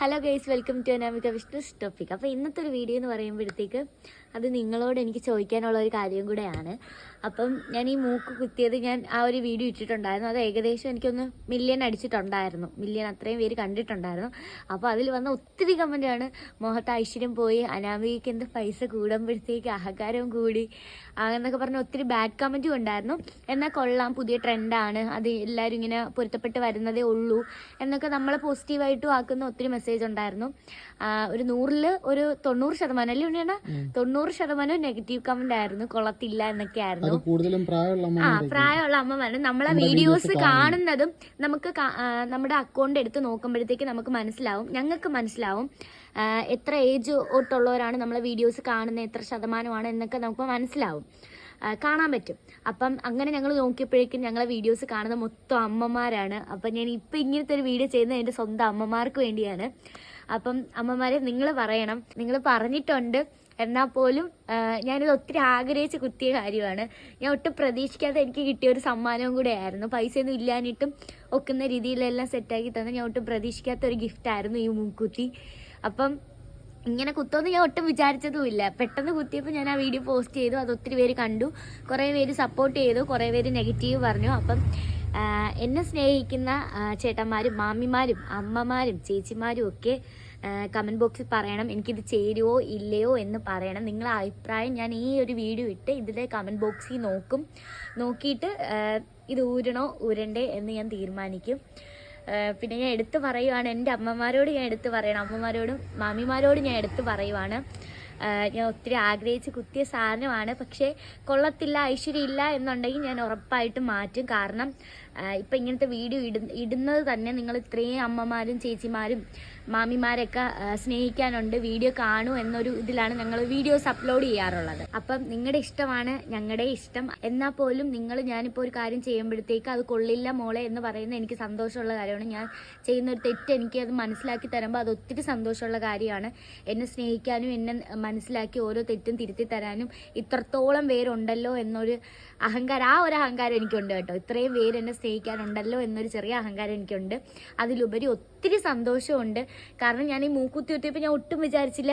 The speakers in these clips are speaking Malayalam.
Hello guys welcome to Anamika Vishnu topic അപ്പോൾ ഇന്നത്തെ ഒരു വീഡിയോ എന്ന് പറയുമ്പോഴത്തേക്ക് അത് നിങ്ങളോട് എനിക്ക് ചോദിക്കാനുള്ള ഒരു കാര്യം കൂടെയാണ്. അപ്പം ഞാൻ ഈ മൂക്ക് കുത്തിയത് ഞാൻ ആ ഒരു വീഡിയോ ഇട്ടിട്ടുണ്ടായിരുന്നു. അത് ഏകദേശം എനിക്കൊന്ന് മില്യൺ അടിച്ചിട്ടുണ്ടായിരുന്നു. മില്യൺ അത്രയും പേര് കണ്ടിട്ടുണ്ടായിരുന്നു. അപ്പോൾ അതിൽ വന്ന ഒത്തിരി കമന്റാണ് മുഖത്ത് ഐശ്വര്യം പോയി അനാമികയ്ക്ക് എന്ത് പൈസ കൂടുമ്പോഴത്തേക്ക് അഹങ്കാരവും കൂടി അങ്ങനെന്നൊക്കെ പറഞ്ഞ് ഒത്തിരി ബാഡ് കമന്റും ഉണ്ടായിരുന്നു. എന്നാൽ കൊള്ളാം പുതിയ ട്രെൻഡാണ് അത് എല്ലാവരും ഇങ്ങനെ പൊരുത്തപ്പെട്ട് വരുന്നതേ ഉള്ളൂ. എന്നൊക്കെ നമ്മളെ പോസിറ്റീവായിട്ടും ആക്കുന്ന ഒത്തിരി മെസ്സേജ് ഉണ്ടായിരുന്നു. ഒരു നൂറിൽ ഒരു തൊണ്ണൂറ് ശതമാനം അല്ലേ ഉണ്ണിയണ്ണ തൊണ്ണൂറ് ശതമാനം നെഗറ്റീവ് കമന്റ് ആയിരുന്നു. കൊള്ളത്തില്ല എന്നൊക്കെ ആയിരുന്നു ആ പ്രായമുള്ള അമ്മമാരും. നമ്മളെ വീഡിയോസ് കാണുന്നതും നമുക്ക് നമ്മുടെ അക്കൗണ്ട് എടുത്ത് നോക്കുമ്പോഴത്തേക്ക് നമുക്ക് മനസ്സിലാവും. ഞങ്ങൾക്ക് മനസ്സിലാവും. എത്ര ഏജ് തൊട്ടുള്ളവരാണ് നമ്മളെ വീഡിയോസ് കാണുന്നത് എത്ര ശതമാനമാണ് എന്നൊക്കെ നമുക്ക് മനസ്സിലാവും. കാണാൻ പറ്റും. അപ്പം അങ്ങനെ ഞങ്ങൾ നോക്കിയപ്പോഴേക്കും ഞങ്ങളെ വീഡിയോസ് കാണുന്ന മൊത്തം അമ്മമാരാണ്. അപ്പം ഞാൻ ഇപ്പം ഇങ്ങനത്തെ ഒരു വീഡിയോ ചെയ്യുന്നത് എന്റെ സ്വന്തം അമ്മമാർക്ക് വേണ്ടിയാണ്. അപ്പം അമ്മമാരെ നിങ്ങൾ പറയണം. നിങ്ങൾ പറഞ്ഞിട്ടുണ്ട് എന്നാൽ പോലും ഞാനിത് ഒത്തിരി ആഗ്രഹിച്ച് കുത്തിയ കാര്യമാണ്. ഞാൻ ഒട്ടും പ്രതീക്ഷിക്കാതെ എനിക്ക് കിട്ടിയ ഒരു സമ്മാനവും കൂടെ ആയിരുന്നു. പൈസയൊന്നും ഇല്ലാഞ്ഞിട്ടും ഒക്കുന്ന രീതിയിലെല്ലാം സെറ്റാക്കി തന്നെ ഞാൻ ഒട്ടും പ്രതീക്ഷിക്കാത്ത ഒരു ഗിഫ്റ്റായിരുന്നു ഈ മൂക്കുത്തി അപ്പം ഇങ്ങനെ കുത്തുമെന്ന് ഞാൻ ഒട്ടും വിചാരിച്ചതുമില്ല. പെട്ടെന്ന് കുത്തിയപ്പോൾ ഞാൻ ആ വീഡിയോ പോസ്റ്റ് ചെയ്തു. അത് ഒത്തിരി പേര് കണ്ടു. കുറേ പേര് സപ്പോർട്ട് ചെയ്തു. കുറേ പേര് നെഗറ്റീവ് പറഞ്ഞു. അപ്പം എന്നെ സ്നേഹിക്കുന്ന ചേട്ടന്മാരും മാമിമാരും അമ്മമാരും ചേച്ചിമാരും ഒക്കെ കമന്റ് ബോക്സിൽ പറയണം. എനിക്കിത് ചേരുവോ ഇല്ലയോ എന്ന് പറയണം. നിങ്ങളുടെ അഭിപ്രായം ഞാൻ ഈ ഒരു വീഡിയോ ഇട്ട് ഇതിലെ കമന്റ് ബോക്സിൽ നോക്കും. നോക്കിയിട്ട് ഇത് ഊരണോ ഊരണ്ടേ എന്ന് ഞാൻ തീരുമാനിക്കും. പിന്നെ ഞാൻ എടുത്തു പറയുവാണ് എന്റെ അമ്മമാരോട് ഞാൻ എടുത്തു പറയണം. അമ്മമാരോടും മാമിമാരോടും ഞാൻ എടുത്തു പറയുവാണ്. ഞാൻ ഒത്തിരി ആഗ്രഹിച്ച് കുത്തിയ സാധനമാണ്. പക്ഷേ കൊള്ളത്തില്ല ഐശ്വര്യം ഇല്ല എന്നുണ്ടെങ്കിൽ ഞാൻ ഉറപ്പായിട്ടും മാറ്റും. കാരണം ഇപ്പം ഇങ്ങനത്തെ വീഡിയോ ഇട ഇടുന്നത് തന്നെ നിങ്ങൾ ഇത്രയും അമ്മമാരും ചേച്ചിമാരും മാമിമാരൊക്കെ സ്നേഹിക്കാനുണ്ട്. വീഡിയോ കാണൂ എന്നൊരു ഇതിലാണ് ഞങ്ങൾ വീഡിയോസ് അപ്ലോഡ് ചെയ്യാറുള്ളത്. അപ്പം നിങ്ങളുടെ ഇഷ്ടമാണ് ഞങ്ങളുടെ ഇഷ്ടം. എന്നാൽ പോലും നിങ്ങൾ ഞാനിപ്പോൾ ഒരു കാര്യം ചെയ്യുമ്പോഴത്തേക്ക് അത് കൊള്ളില്ല മോളെ എന്ന് പറയുന്ന എനിക്ക് സന്തോഷമുള്ള കാര്യമാണ്. ഞാൻ ചെയ്യുന്ന ഒരു തെറ്റ് എനിക്ക് അത് മനസ്സിലാക്കി തരുമ്പോൾ അത് ഒത്തിരി സന്തോഷമുള്ള കാര്യമാണ്. എന്നെ സ്നേഹിക്കാനും എന്നെ മനസ്സിലാക്കി ഓരോ തെറ്റും തിരുത്തി തരാനും ഇത്രത്തോളം പേരുണ്ടല്ലോ എന്നൊരു അഹങ്കാരം ആ ഒരു അഹങ്കാരം എനിക്കുണ്ട് കേട്ടോ. ഇത്രയും പേര് എന്നെ സ്നേഹിക്കാനുണ്ടല്ലോ എന്നൊരു ചെറിയ അഹങ്കാരം എനിക്കുണ്ട്. അതിലുപരി ഒത്തിരി സന്തോഷമുണ്ട് കാരണം ഞാൻ ഈ മൂക്കുത്തി കുത്തിയപ്പോൾ ഞാൻ ഒട്ടും വിചാരിച്ചില്ല.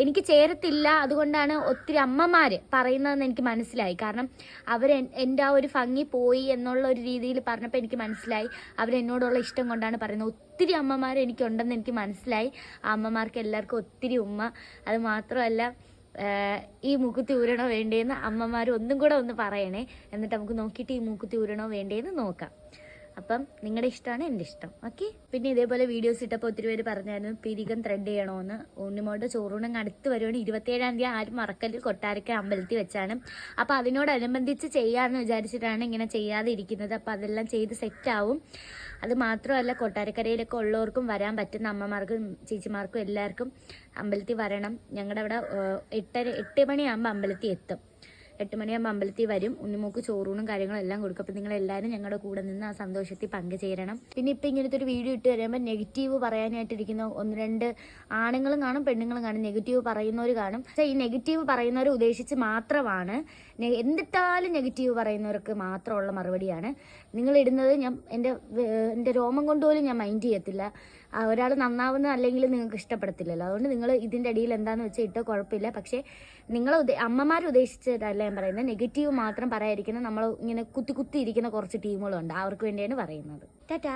എനിക്ക് ചേരത്തില്ല. അതുകൊണ്ടാണ് ഒത്തിരി അമ്മമാർ പറയുന്നതെന്ന് എനിക്ക് മനസ്സിലായി. കാരണം അവർ എന്റെ ആ ഒരു ഭംഗി പോയി എന്നുള്ള ഒരു രീതിയിൽ പറഞ്ഞപ്പോൾ എനിക്ക് മനസ്സിലായി. അവരെന്നോടുള്ള ഇഷ്ടം കൊണ്ടാണ് പറയുന്നത്. ഒത്തിരി അമ്മമാർ എനിക്കുണ്ടെന്ന് എനിക്ക് മനസ്സിലായി. ആ അമ്മമാർക്ക് എല്ലാവർക്കും ഒത്തിരി ഉമ്മ. അത് മാത്രമല്ല ഈ മൂക്കുത്തി ഊരണോ വേണ്ടേന്ന് അമ്മമാർ ഒന്നും കൂടെ ഒന്ന് പറയണേ. എന്നിട്ട് നമുക്ക് നോക്കിയിട്ട് ഈ മൂക്കുത്തി ഊരണോ വേണ്ടേന്ന് നോക്കാം. അപ്പം നിങ്ങളുടെ ഇഷ്ടമാണ് എന്റെ ഇഷ്ടം. ഓക്കെ? പിന്നെ ഇതേപോലെ വീഡിയോസ് ഇട്ടപ്പോൾ ഒത്തിരി പേര് പറഞ്ഞായിരുന്നു പിരികം ത്രെഡ് ചെയ്യണമെന്ന് ഉണ്ണിമോളുടെ ചോറൂണം അടുത്ത് വരുവാണ്. ഇരുപത്തേഴാം തീയതി ആരും മറക്കല്ല് കൊട്ടാരക്ക അമ്പലത്തിൽ വെച്ചാണ്. അപ്പോൾ അതിനോടനുബന്ധിച്ച് ചെയ്യാമെന്ന് വിചാരിച്ചിട്ടാണ് ഇങ്ങനെ ചെയ്യാതെ ഇരിക്കുന്നത് അപ്പോൾ അതെല്ലാം ചെയ്ത് സെറ്റാവും അത് മാത്രമല്ല കൊട്ടാരക്കരയിലൊക്കെ ഉള്ളവർക്കും വരാൻ പറ്റുന്ന അമ്മമാർക്കും ചേച്ചിമാർക്കും എല്ലാവർക്കും അമ്പലത്തിൽ വരണം. ഞങ്ങളുടെ അവിടെ എട്ടര എട്ട് മണിയാകുമ്പോൾ അമ്പലത്തിൽ എത്തും. എട്ട് മണിയാകുമ്പോൾ അമ്പലത്തിൽ വരും. ഉണ്ണിമൂക്ക് ചോറൂണും കാര്യങ്ങളും എല്ലാം കൊടുക്കും. അപ്പം നിങ്ങൾ എല്ലാവരും ഞങ്ങളുടെ കൂടെ നിന്ന് ആ സന്തോഷത്തിൽ പങ്കുചേരണം. പിന്നെ ഇപ്പം ഇങ്ങനത്തെ ഒരു വീഡിയോ ഇട്ട് വരുമ്പോൾ നെഗറ്റീവ് പറയാനായിട്ടിരിക്കുന്ന ഒന്ന് രണ്ട് ആണുങ്ങളും കാണും പെണ്ണുങ്ങളും കാണും. നെഗറ്റീവ് പറയുന്നവർ കാണും. പക്ഷേ ഈ നെഗറ്റീവ് പറയുന്നവരെ ഉദ്ദേശിച്ച് മാത്രമാണ്. എന്തിട്ടാലും നെഗറ്റീവ് പറയുന്നവർക്ക് മാത്രമുള്ള മറുപടിയാണ്. നിങ്ങൾ ഇടുന്നത് ഞാൻ എന്റെ എന്റെ രോമം കൊണ്ടുപോലും ഞാൻ മൈൻഡ് ചെയ്യത്തില്ല. ഒരാൾ നന്നാവുന്ന അല്ലെങ്കിൽ നിങ്ങൾക്ക് ഇഷ്ടപ്പെടത്തില്ലല്ലോ. അതുകൊണ്ട് നിങ്ങൾ ഇതിന്റെ അടിയിൽ എന്താണെന്ന് വെച്ചാൽ ഇട്ടോ കുഴപ്പമില്ല. പക്ഷേ നിങ്ങൾ അമ്മമാർ ഉദ്ദേശിച്ചിട്ടല്ല ഞാൻ പറയുന്നത് നെഗറ്റീവ് മാത്രം പറയാതിരിക്കുന്ന നമ്മൾ ഇങ്ങനെ കുത്തി കുത്തി ഇരിക്കുന്ന കുറച്ച് ടീമുകളുണ്ട് അവർക്ക് വേണ്ടിയാണ് പറയുന്നത്. ടാറ്റാ.